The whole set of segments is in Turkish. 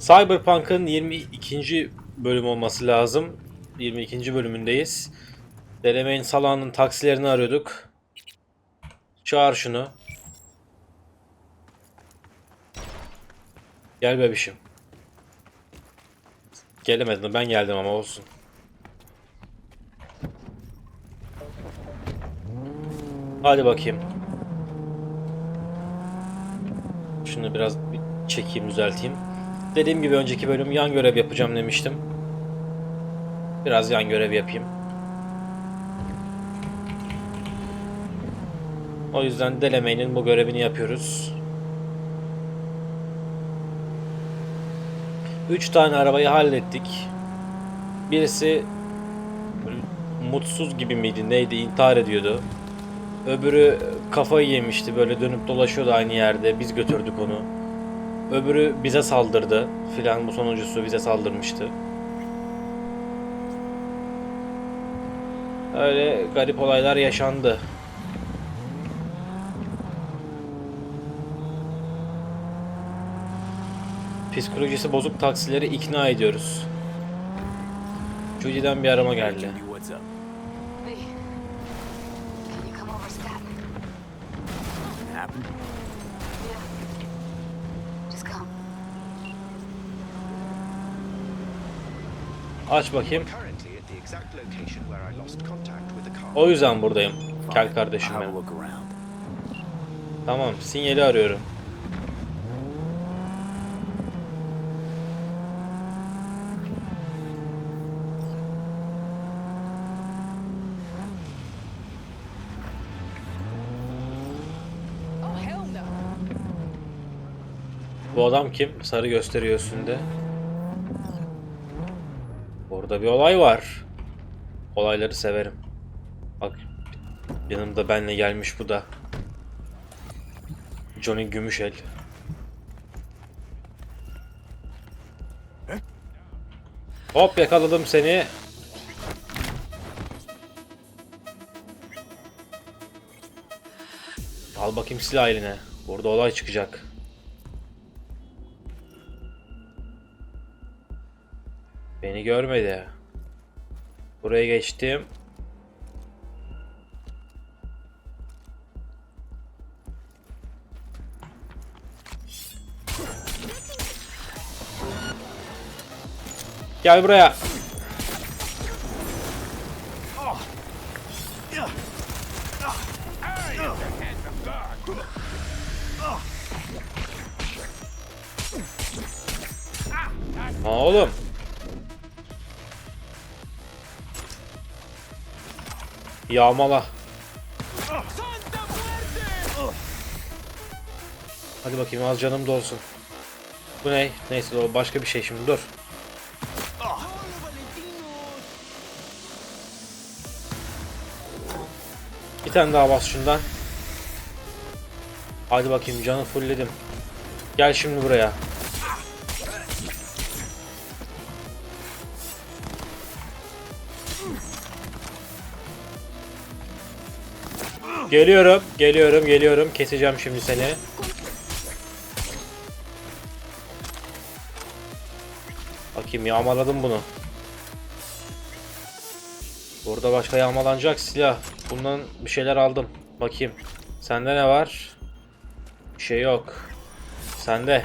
Cyberpunk'ın 22. bölüm olması lazım. 22. bölümündeyiz. Delemeyin salağının taksilerini arıyorduk. Çağır şunu. Gel bebişim. Gelemedin ben geldim ama olsun. Hadi bakayım. Şunu biraz bir çekeyim düzelteyim. Dediğim gibi önceki bölüm yan görev yapacağım demiştim. Biraz yan görev yapayım. O yüzden Delemeye'nin bu görevini yapıyoruz. 3 tane arabayı hallettik. Birisi mutsuz gibi miydi neydi intihar ediyordu. Öbürü kafayı yemişti böyle dönüp dolaşıyordu aynı yerde biz götürdük onu. Öbürü bize saldırdı filan bu sonuncusu bize saldırmıştı. Öyle garip olaylar yaşandı. Psikolojisi bozuk taksileri ikna ediyoruz. Judy'den bir arama geldi. The car. O yüzden buradayım. Fine. kardeşim benim. Tamam, sinyali arıyorum. Oh. Bu adam kim? Sarı gösteriyor üstünde. Orada bir olay var. Olayları severim. Bak yanımda benle gelmiş bu da. Johnny Gümüşel. Hop yakaladım seni. Al bakayım silah eline. Burada olay çıkacak. Beni görmedi. Buraya geçtim. Gel buraya. Yağmala. Hadi bakayım az canım da olsun. Bu ne? Neyse o başka bir şey şimdi dur. Bir tane daha bas şundan. Hadi bakayım canı fullledim. Gel şimdi buraya. Geliyorum, geliyorum, geliyorum. Keseceğim şimdi seni. Bakayım yağmaladım bunu. Burada başka yağmalanacak silah. Bundan bir şeyler aldım. Bakayım. Sende ne var? Bir şey yok. Sende.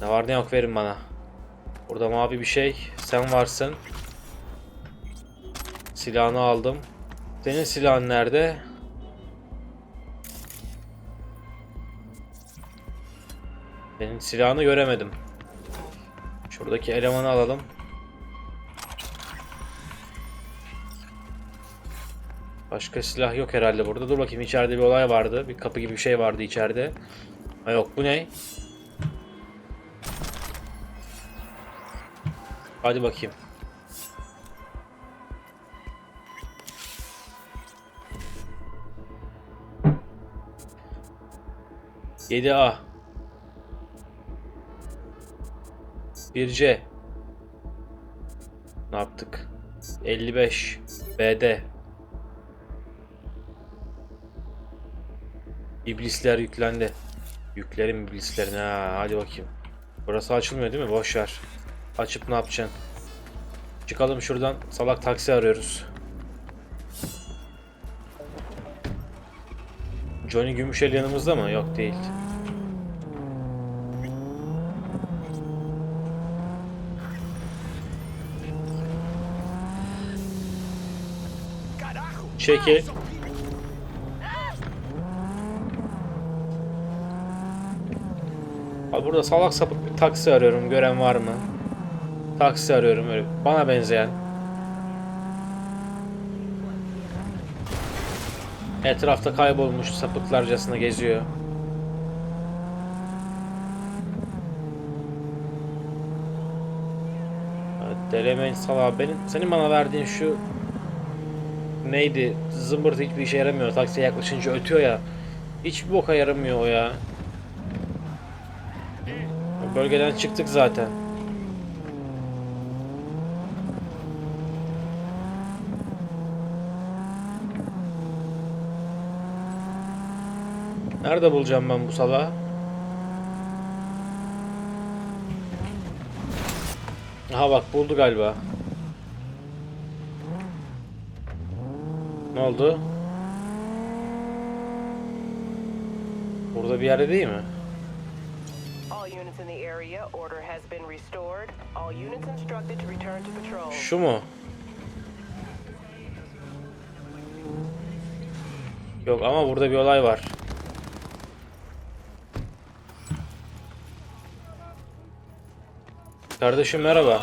Ne var ne yok verin bana. Burada mavi bir şey. Sen varsın. Silahını aldım. Senin silahın nerede? Senin silahını göremedim. Şuradaki elemanı alalım. Başka silah yok herhalde burada. Dur bakayım içeride bir olay vardı. Bir kapı gibi bir şey vardı içeride. Ha yok bu ne? Hadi bakayım. Yedi A. 1C. Ne yaptık? 55 BD. İblisler yüklendi. Yüklerim iblislerine ha hadi bakayım. Burası açılmıyor değil mi? Boş ver. Açıp ne yapacaksın? Çıkalım şuradan. Salak taksi arıyoruz. Johnny Gümüşel yanımızda mı? Yok değil. Çekil. Abi burada salak sapık bir taksi arıyorum. Gören var mı? Taksi arıyorum öyle. Bana benzeyen. Etrafta kaybolmuş sapıklarcasına geziyor. Delemeyin salağı. Benim, senin bana verdiğin şu neydi? Zımbırt hiçbir işe yaramıyor. Taksiye yaklaşınca ötüyor ya. Hiçbir boka yaramıyor o ya. O Bölgeden çıktık zaten. Nerede bulacağım ben bu salağı? Aha bak buldu galiba. Ne oldu? Burada bir yerde değil mi? Şu mu? Yok ama burada bir olay var. Kardeşim merhaba.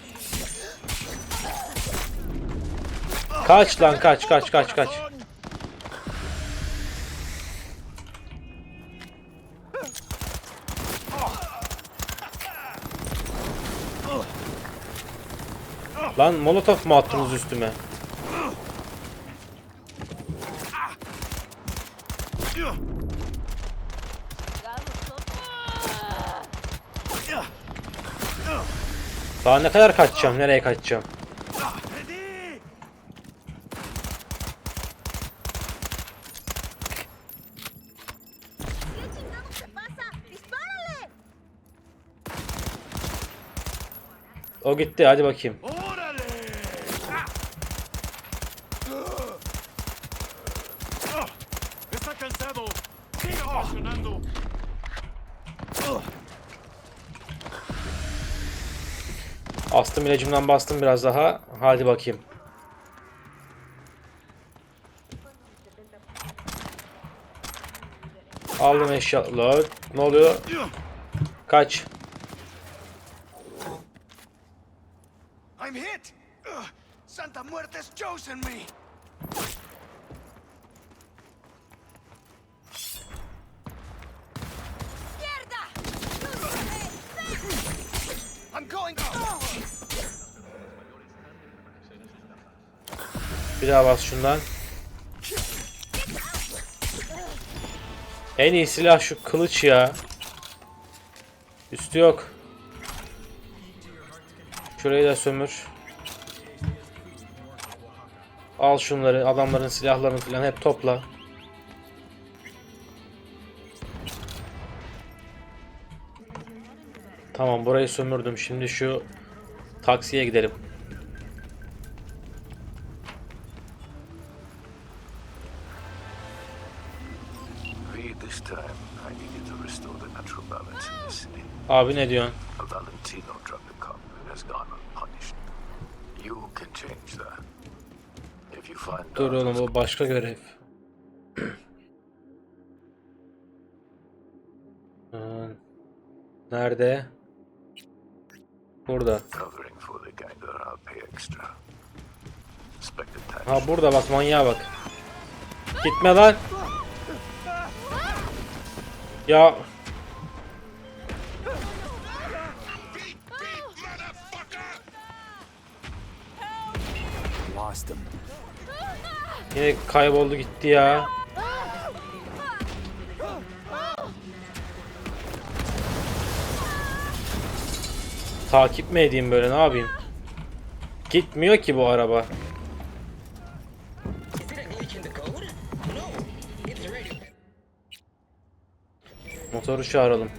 Kaç lan kaç kaç kaç kaç. Lan molotof mu attınız üstüme? Daha ne kadar kaçacağım? Nereye kaçacağım? O gitti hadi bakayım. Astım ilacımdan bastım biraz daha. Hadi bakayım. Aldım eşyalar. Ne oluyor? Kaç. I'm hit! Ugh, Santa Muerte's chosen me! I'm going Bir daha bas şundan. En iyi silah şu kılıç ya. Üstü yok. Şurayı da sömür. Al şunları, adamların silahlarını falan hep topla. Tamam burayı sömürdüm. Şimdi şu taksiye gidelim. V, this time Dur oğlum o başka görev. Nerede? Burada. Ha burada bak manyağa bak. Gitme lan. Ya. Lost him. Yine kayboldu gitti ya. Takip mi edeyim böyle ne yapayım? Gitmiyor ki bu araba. Motoru çağıralım.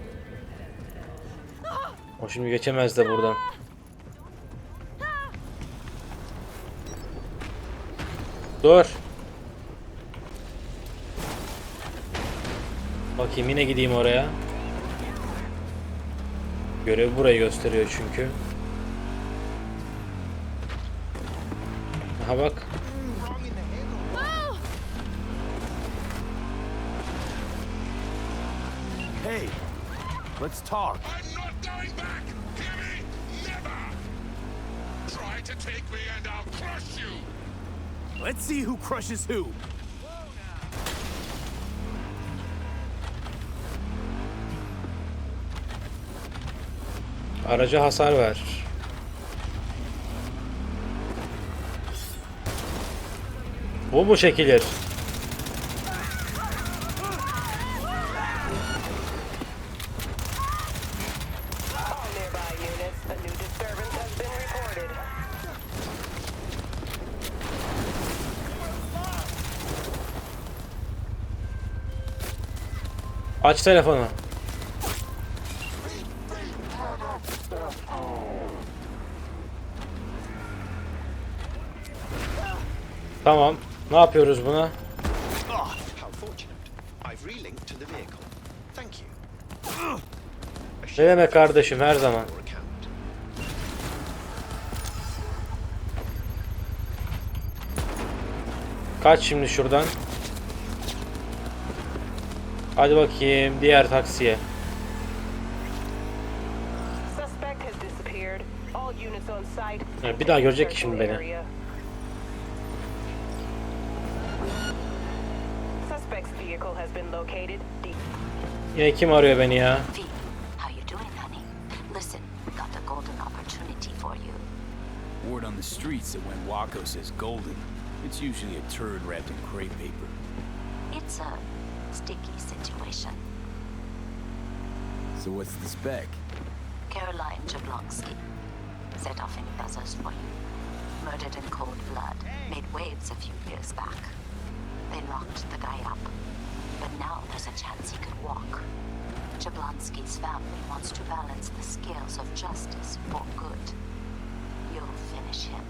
O şimdi geçemez de buradan. Dur. Bakayım yine gideyim oraya. Görev burayı gösteriyor çünkü. Aha bak. Hey, let's talk. I'm not going back! Hear me? Never! Try to take me and I'll crush you! Let's see who crushes who. Araca hasar ver. Bu mu çekilir? Aç telefonu. Tamam. Ne yapıyoruz buna? You. Ne demek kardeşim her zaman. Kaç şimdi şuradan. Hadi bakayım diğer taksiye. Ya bir daha görecek ki şimdi beni. Yine kim arıyor beni ya? Word on the streets that when Waco says golden, it's usually a turd wrapped in crepe paper. It's a So what's the spec? Caroline Jablonski set off in Bezos for you. Murdered in cold blood. Made waves a few years back. They locked the guy up. But now there's a chance he could walk. Jablonski's family wants to balance the scales of justice for good. You'll finish him.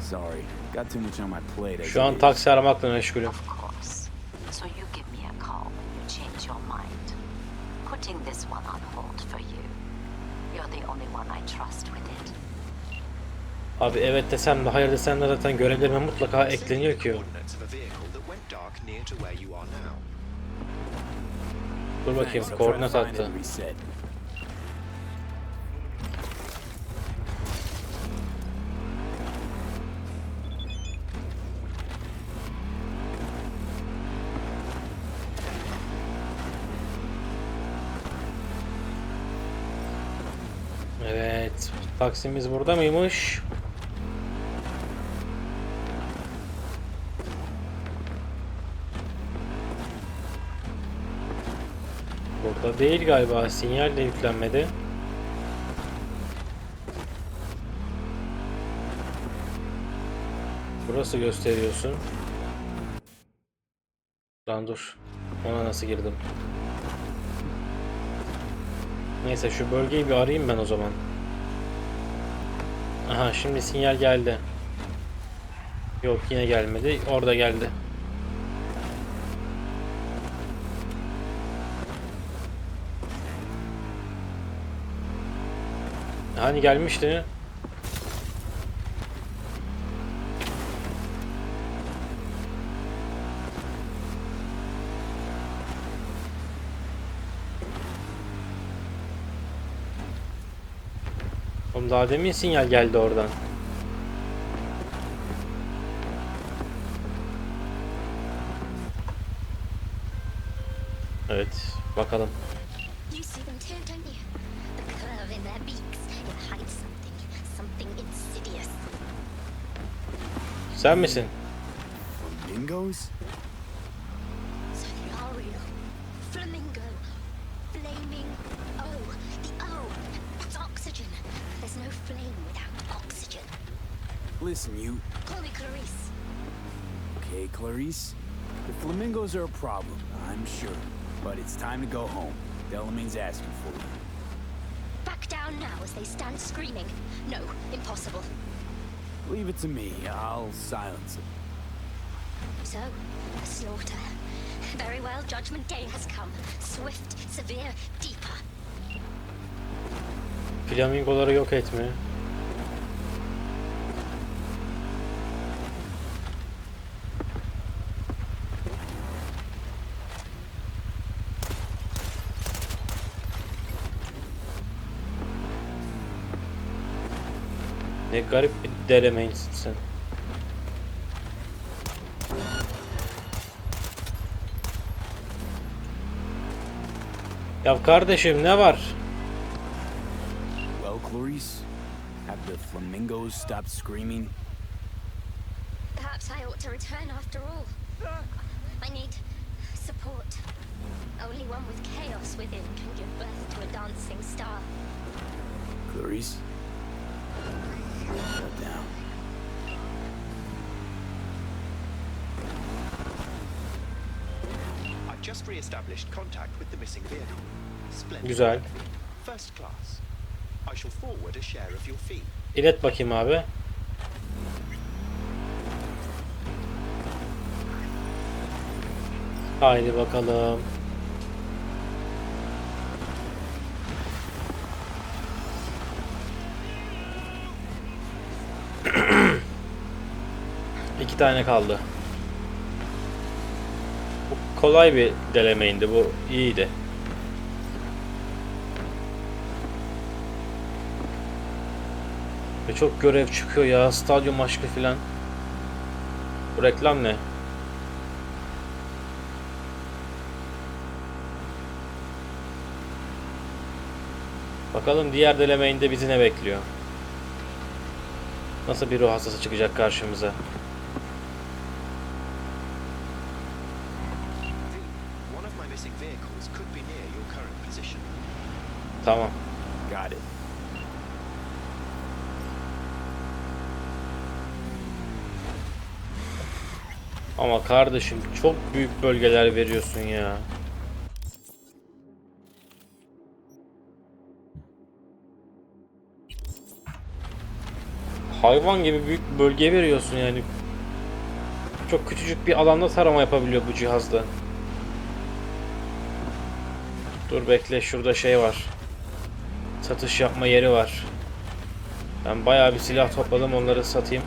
Sorry, got too much on my plate. as Şu an it is. taksi aramakla meşgulüm. Of course. One on hold for you. You're the only one I trust with it. Abi evet desem de hayır desem de zaten görevlerime mutlaka ekleniyor ki o. Coordinates of a vehicle Evet. Taksimiz burada mıymış? Burada değil galiba. Sinyal de yüklenmedi. Burası gösteriyorsun. Lan dur. Ona nasıl girdim? Neyse şu bölgeyi bir arayayım ben o zaman. Aha şimdi sinyal geldi. Yok yine gelmedi. Orada geldi. Hani gelmişti? Daha demin sinyal geldi oradan. Evet, bakalım. You see them too, don't you? The curve in oxygen. There's no flame without oxygen. Listen, you. Call me Clarice. Okay, Clarice. The flamingos are a problem, I'm sure. But it's time to go home. Delamain's asking for you. Back down now as they stand screaming. No, impossible. Leave it to me. I'll silence them. So, a slaughter. Very well, Judgment Day has come. Swift, severe, deeper. Flamingoları yok etme. Ne garip bir delemeyinsin sen. Ya kardeşim ne var? Well, have the flamingos stopped screaming? Perhaps I ought to return after all. I need support. Only one with chaos within can give birth to a dancing star. Clarice? Shut down. I've just re-established contact with the missing vehicle. Splendid. Güzel. First class. İlet bakayım abi. Haydi bakalım. İki tane kaldı. Bu kolay bir delemeyindi bu iyiydi. Çok görev çıkıyor ya. Stadyum aşkı filan. Bu reklam ne? Bakalım diğer delemeyinde bizi ne bekliyor? Nasıl bir ruh hastası çıkacak karşımıza? Kardeşim çok büyük bölgeler veriyorsun ya. Hayvan gibi büyük bir bölge veriyorsun yani. Çok küçücük bir alanda tarama yapabiliyor bu cihazda. Dur bekle şurada şey var. Satış yapma yeri var. Ben bayağı bir silah topladım onları satayım.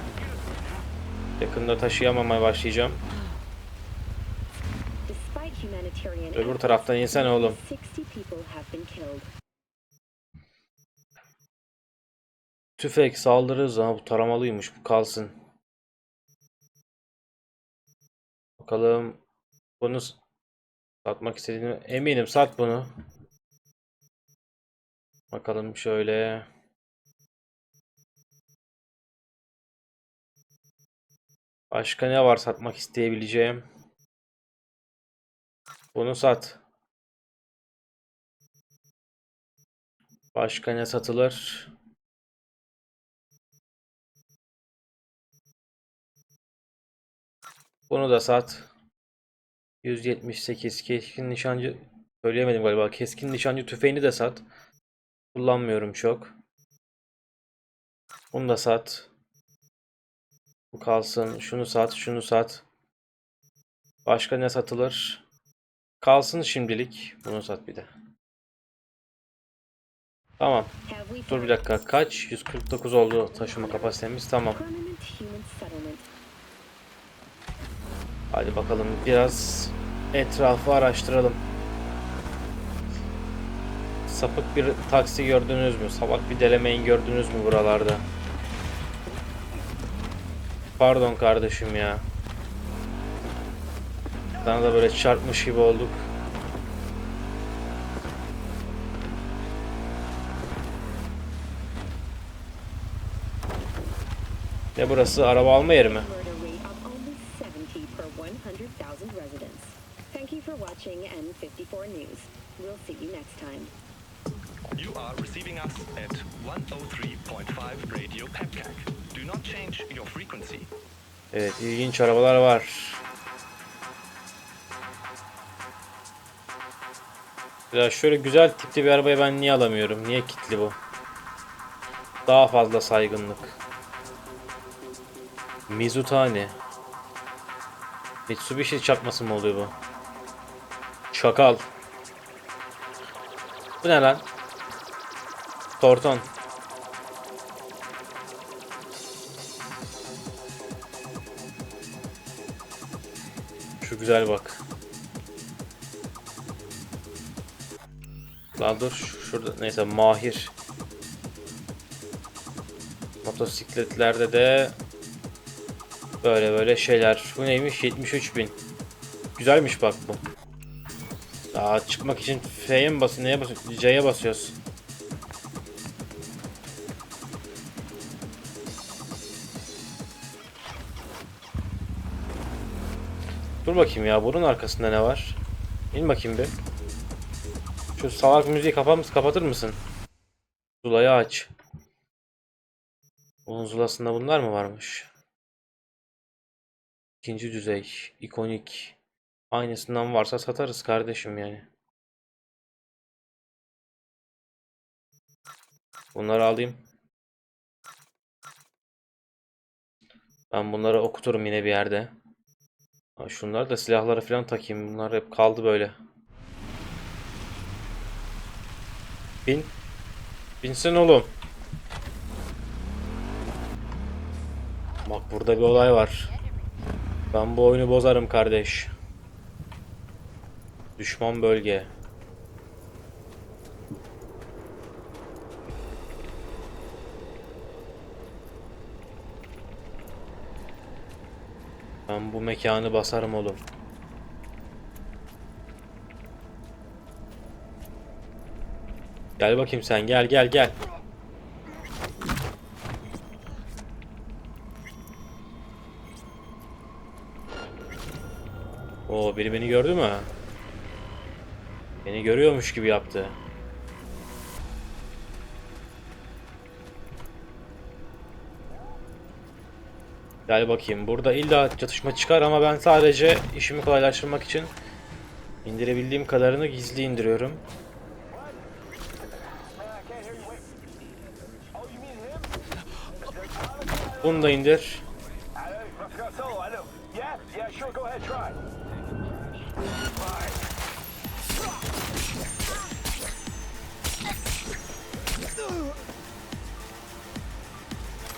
Yakında taşıyamamaya başlayacağım. Öbür taraftan insan oğlum. 60 people have been killed. Tüfek saldırırız ha bu taramalıymış bu kalsın. Bakalım bunu satmak istediğini eminim sat bunu. Bakalım şöyle. Başka ne var satmak isteyebileceğim? Bunu sat. Başka ne satılır? Bunu da sat. 178 keskin nişancı söyleyemedim galiba. Keskin nişancı tüfeğini de sat. Kullanmıyorum çok. Bunu da sat. Bu kalsın. Şunu sat, şunu sat. Başka ne satılır? Kalsın şimdilik. Bunu sat bir de. Tamam. Dur bir dakika. Kaç? 149 oldu taşıma kapasitemiz. Tamam. Hadi bakalım biraz etrafı araştıralım. Sapık bir taksi gördünüz mü? Salak bir delemeyin gördünüz mü buralarda? Pardon kardeşim ya. Sana da böyle çarpmış gibi olduk. Ne burası? Araba alma yeri mi? Murder rate of only 70 per 100,000 residents. Thank you for watching N54 News. We'll see you next time. You are receiving us at 103.5 Radio Pepcac. Do not change your frequency. Evet ilginç arabalar var. Ya şöyle güzel tipli bir arabayı ben niye alamıyorum? Niye kitli bu? Daha fazla saygınlık. Mizutani. Mitsubishi çakması mı oluyor bu? Çakal. Bu ne lan? Torton. Şu güzel bak. Lan dur şu- şurada neyse mahir. Motosikletlerde de böyle böyle şeyler. Bu neymiş? 73 bin. Güzelmiş bak bu. Daha çıkmak için F'ye mi basıyoruz? Neye basıyoruz? C'ye basıyoruz. Dur bakayım ya bunun arkasında ne var? İn bakayım bir. Şu salak müziği kapar mısın? Kapatır mısın? Zulayı aç. Onun zulasında bunlar mı varmış? İkinci düzey, ikonik. Aynısından varsa satarız kardeşim yani. Bunları alayım. Ben bunları okuturum yine bir yerde. Şunları da silahları falan takayım. Bunlar hep kaldı böyle. Bin. Binsin oğlum. Bak burada bir olay var. Ben bu oyunu bozarım kardeş. Düşman bölge. Ben bu mekanı basarım oğlum. Gel bakayım sen gel gel gel. Oo biri beni gördü mü? Beni görüyormuş gibi yaptı. Gel bakayım. Burada illa çatışma çıkar ama ben sadece işimi kolaylaştırmak için indirebildiğim kadarını gizli indiriyorum. Bunu da indir.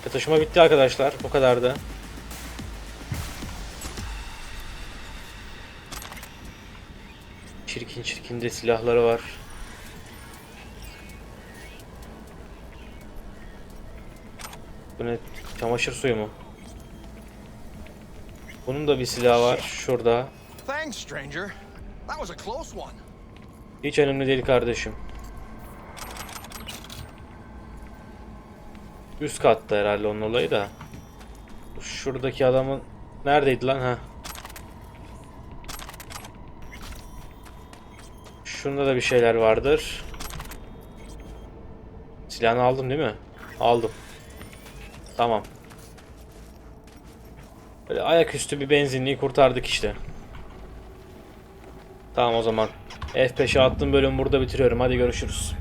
Çatışma bitti arkadaşlar. Bu kadardı. Çirkin çirkin de silahları var. Bu ne? Çamaşır suyu mu? Bunun da bir silahı var şurada. Thanks, stranger. That was a close one. Hiç önemli değil kardeşim. Üst katta herhalde onun olayı da. Şuradaki adamın neredeydi lan ha? Şunda da bir şeyler vardır. Silahını aldım değil mi? Aldım. Tamam. Böyle ayaküstü bir benzinliği kurtardık işte. Tamam o zaman. F5'e attığım bölümü burada bitiriyorum. Hadi görüşürüz.